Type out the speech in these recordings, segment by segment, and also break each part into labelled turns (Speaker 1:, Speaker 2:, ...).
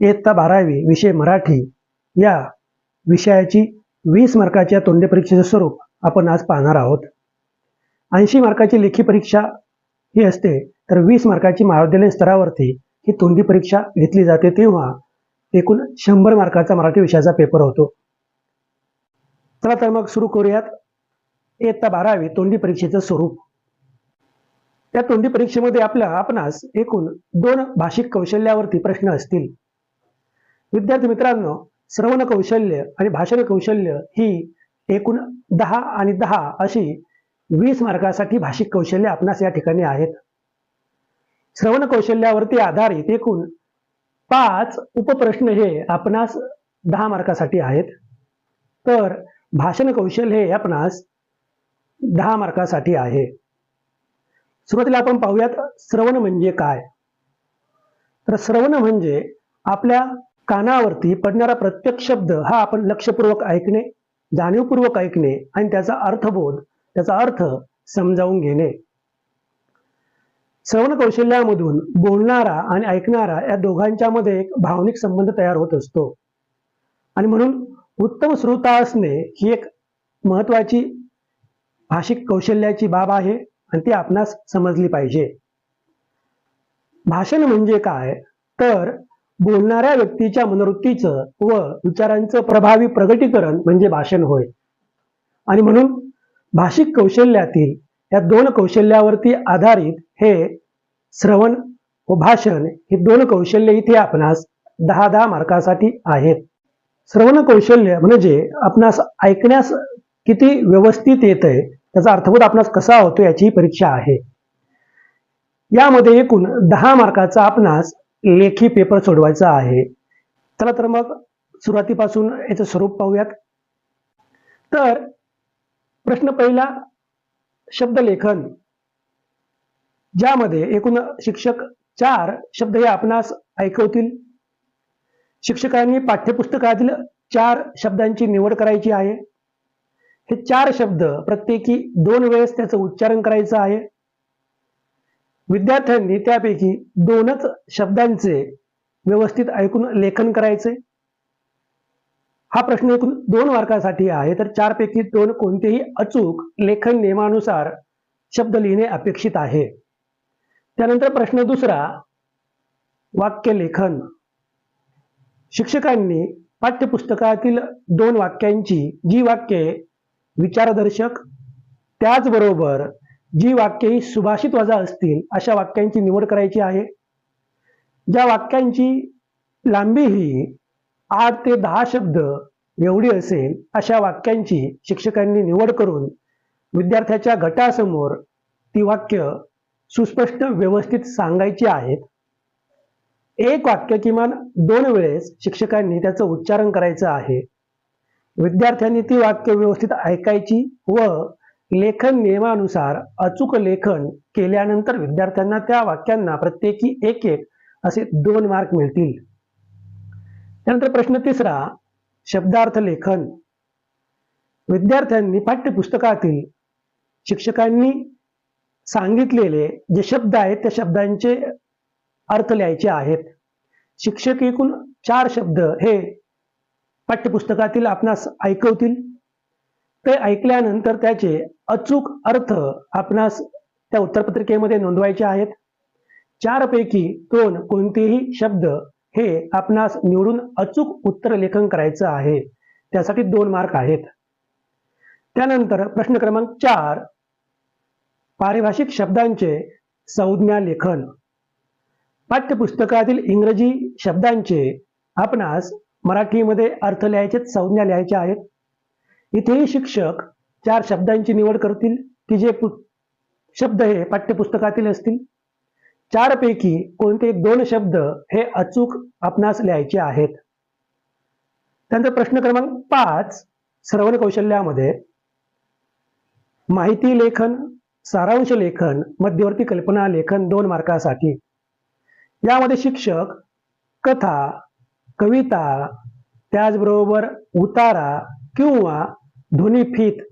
Speaker 1: इयत्ता बारावी विषय मराठी या विषयाची वीस मार्काच्या तोंडी परीक्षेचं स्वरूप आपण आज पाहणार आहोत. ऐंशी मार्काची लेखी परीक्षा ही असते तर वीस मार्काची महाविद्यालयीन स्तरावरती ही तोंडी परीक्षा घेतली जाते तेव्हा एकूण शंभर मार्काचा मराठी विषयाचा पेपर होतो. चला तर मग सुरू करूयात. इयत्ता बारावी तोंडी परीक्षेचं स्वरूप. त्या तोंडी परीक्षेमध्ये आपल्या आपणास एकूण दोन भाषिक कौशल्यावरती प्रश्न असतील. विद्यार्थी मित्रांनो श्रवण कौशल्य आणि भाषण कौशल्य ही एकूण दहा आणि दहा अशी वीस मार्कासाठी भाषिक कौशल्य आपणास या ठिकाणी आहेत. श्रवण कौशल्यावरती आधारित एकूण पाच उपप्रश्न हे आपणास दहा मार्कासाठी आहेत. तर भाषण कौशल्य हे आपणास दहा मार्कासाठी आहे. सुरुवातीला आपण पाहूयात श्रवण म्हणजे काय? तर श्रवण म्हणजे आपल्या कानावरती पडणारा प्रत्येक शब्द हा आपण लक्षपूर्वक ऐकणे जाणीवपूर्वक ऐकणे आणि त्याचा अर्थबोध त्याचा अर्थ समजावून घेणे. श्रवण कौशल्यामधून बोलणारा आणि ऐकणारा या दोघांच्या मध्ये एक भावनिक संबंध तयार होत असतो. आणि म्हणून उत्तम श्रोता असणे ही एक महत्वाची भाषिक कौशल्याची बाब आहे आणि ती आपणास समजली पाहिजे. भाषण म्हणजे काय? तर बोलणाऱ्या व्यक्तीच्या मनोवृत्तीचं व विचारांचं प्रभावी प्रगटीकरण म्हणजे भाषण होय. आणि म्हणून भाषिक कौशल्यातील या दोन कौशल्यावरती आधारित हे श्रवण व भाषण ही दोन कौशल्य इथे आपणास दहा दहा मार्कासाठी आहेत. श्रवण कौशल्य म्हणजे आपणास ऐकण्यास किती व्यवस्थित येत आहे त्याचा अर्थबोध आपणास कसा होतो याची परीक्षा आहे. यामध्ये एकूण दहा मार्काचा आपणास लेखी पेपर सोडवायचा आहे. चला तर मग सुरुवातीपासून याचं स्वरूप पाहूयात. तर प्रश्न पहिला शब्दलेखन. ज्यामध्ये एकूण शिक्षक चार शब्द हे आपणास ऐकवतील. शिक्षकांनी पाठ्यपुस्तकातील चार शब्दांची निवड करायची आहे. हे चार शब्द प्रत्येकी दोन वेळेस त्याचं उच्चारण करायचं आहे. विद्यार्थ्यांनी त्यापैकी दोनच शब्दांचे व्यवस्थित ऐकून लेखन करायचे? हा प्रश्न एकूण दोन मार्कासाठी आहे तर चार पैकी दोन कोणतेही अचूक लेखन नियमानुसार शब्द लिहिणे अपेक्षित आहे. त्यानंतर प्रश्न दुसरा वाक्य लेखन. शिक्षकांनी पाठ्यपुस्तकातील दोन वाक्यांची जी वाक्ये विचारदर्शक त्याचबरोबर जी वाक्ये ही सुभाषित वजा असतील अशा वाक्यांची निवड करायची आहे. ज्या वाक्यांची लांबी ही आठ ते दहा शब्द एवढी असेल अशा वाक्यांची शिक्षकांनी निवड करून विद्यार्थ्याच्या गटासमोर ती वाक्य सुस्पष्ट व्यवस्थित सांगायची आहेत. एक वाक्य किमान दोन वेळेस शिक्षकांनी त्याचं उच्चारण करायचं आहे. विद्यार्थ्यांनी ती वाक्य व्यवस्थित ऐकायची व लेखन नियमानुसार अचूक लेखन केल्यानंतर विद्यार्थ्यांना त्या वाक्यांना प्रत्येकी एक एक असे दोन मार्क मिळतील. त्यानंतर प्रश्न तिसरा शब्दार्थ लेखन. विद्यार्थ्यांनी पाठ्यपुस्तकातील शिक्षकांनी सांगितलेले जे शब्द आहेत त्या शब्दांचे अर्थ लिहायचे आहेत. शिक्षक एकूण चार शब्द हे पाठ्यपुस्तकातील आपणास ऐकवतील. ते ऐकल्यानंतर त्याचे अचूक अर्थ आपणास त्या उत्तरपत्रिकेमध्ये नोंदवायचे आहेत. चारपैकी दोन कोणतेही शब्द हे आपणास निवडून अचूक उत्तर लेखन करायचं आहे. त्यासाठी दोन मार्क आहेत. त्यानंतर प्रश्न क्रमांक चार पारिभाषिक शब्दांचे संज्ञा लेखन. पाठ्यपुस्तकातील इंग्रजी शब्दांचे आपणास मराठीमध्ये अर्थ लिहायचे संज्ञा लिहायच्या आहेत. इथेही शिक्षक चार शब्दांची निवड करतील की जे पु- शब्द हे पाठ्यपुस्तकातील असतील. चारपैकी कोणते दोन शब्द हे अचूक आपणास लिहायचे आहेत? त्यानंतर प्रश्न क्रमांक पाच श्रवण कौशल्यामध्ये माहिती लेखन सारांश लेखन मध्यवर्ती कल्पना लेखन दोन मार्कासाठी. यामध्ये शिक्षक कथा कविता त्याचबरोबर उतारा किंवा ध्वनिफीत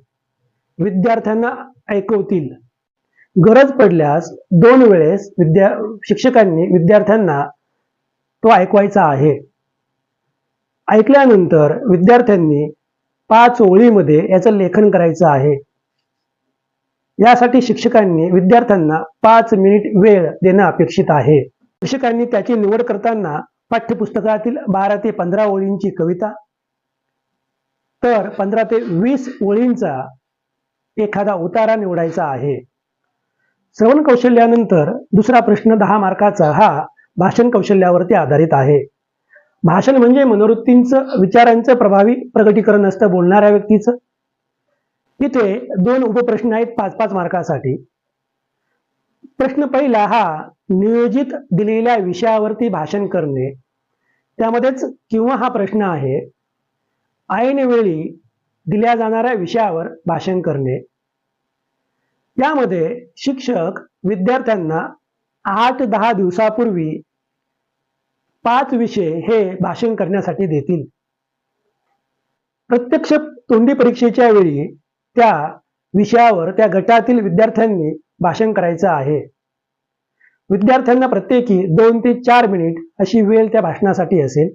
Speaker 1: विद्यार्थ्यांना ऐकवतील. गरज पडल्यास दोन वेळेस विद्या शिक्षकांनी विद्यार्थ्यांना तो ऐकवायचा आहे. ऐकल्यानंतर विद्यार्थ्यांनी पाच ओळीमध्ये याचं लेखन करायचं आहे. यासाठी शिक्षकांनी विद्यार्थ्यांना पाच मिनिट वेळ देणं अपेक्षित आहे. शिक्षकांनी त्याची निवड करताना पाठ्यपुस्तकातील बारा ते पंधरा ओळींची कविता तर पंधरा ते वीस ओळींचा एखादा उतारा निवडायचा आहे. श्रवण कौशल्यानंतर दुसरा प्रश्न दहा मार्काचा हा भाषण कौशल्यावरती आधारित आहे. भाषण म्हणजे मनोवृत्तींचं विचारांचं प्रभावी प्रगटीकरण असतं बोलणाऱ्या व्यक्तीचं. इथे दोन उपप्रश्न आहेत पाच पाच मार्कासाठी. प्रश्न पहिला हा नियोजित दिलेल्या विषयावरती भाषण करणे. त्यामध्येच किंवा हा प्रश्न आहे ऐनवेळी दिल्या जाणाऱ्या विषयावर भाषण करणे. यामध्ये शिक्षक विद्यार्थ्यांना आठ दहा दिवसापूर्वी पाच विषय हे भाषण करण्यासाठी देतील. प्रत्यक्ष तोंडी परीक्षेच्या वेळी त्या विषयावर त्या गटातील विद्यार्थ्यांनी भाषण करायचं आहे. विद्यार्थ्यांना प्रत्येकी दोन ते चार मिनिट अशी वेळ त्या भाषणासाठी असेल.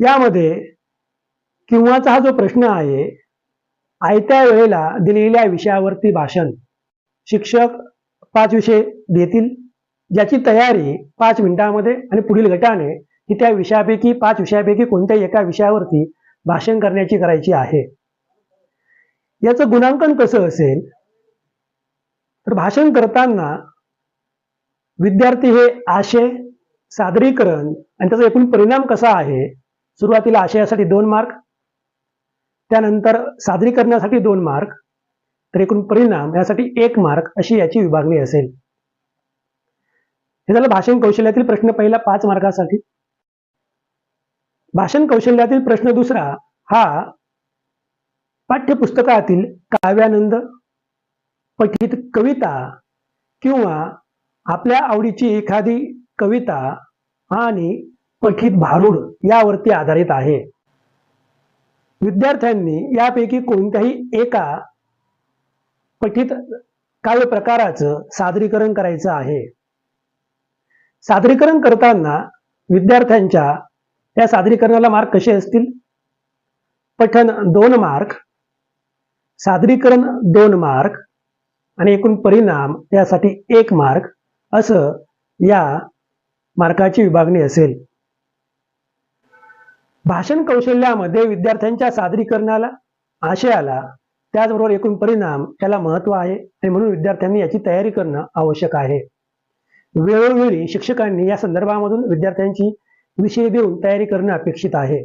Speaker 1: यामध्ये किंवाचा हा जो प्रश्न आहे आयत्या वेळेला दिलेल्या विषयावरती भाषण शिक्षक पाच विषय देतील ज्याची तयारी पाच मिनिटांमध्ये आणि पुढील गटाने की त्या विषयापैकी पाच विषयापैकी कोणत्याही एका विषयावरती भाषण करण्याची करायची आहे. याचं गुणांकन कसं असेल? तर भाषण करताना विद्यार्थी हे आशय सादरीकरण आणि त्याचा एकूण परिणाम कसा आहे? सुरुवातीला आशयासाठी दोन मार्क त्यानंतर सादरीकरणासाठी दोन मार्क तर एकूण परिणाम यासाठी एक मार्क अशी याची विभागणी असेल. हे झालं भाषण कौशल्यातील प्रश्न पहिला पाच मार्कासाठी भाषण कौशल्यातील प्रश्न दुसरा हा पाठ्यपुस्तकातील काव्यानंद पठित कविता किंवा आपल्या आवडीची एखादी कविता आणि पठित भारूड यावरती आधारित आहे. विद्यार्थ्यांनी यापैकी कोणत्याही एका पठित काव्य प्रकाराचं सादरीकरण करायचं आहे. सादरीकरण करताना विद्यार्थ्यांच्या या सादरीकरणाला मार्क कसे असतील? पठन दोन मार्क सादरीकरण दोन मार्क आणि एकूण परिणाम यासाठी एक मार्क असं या मार्काची विभागणी असेल. भाषण कौशल्यामध्ये विद्यार्थ्यांच्या सादरीकरणाला आशयाला त्याचबरोबर एकूण परिणाम याला महत्त्व आहे. आणि म्हणून विद्यार्थ्यांनी याची तयारी करणं आवश्यक आहे. वेळोवेळी शिक्षकांनी या संदर्भामधून विद्यार्थ्यांची विषय देऊन तयारी करणं अपेक्षित आहे.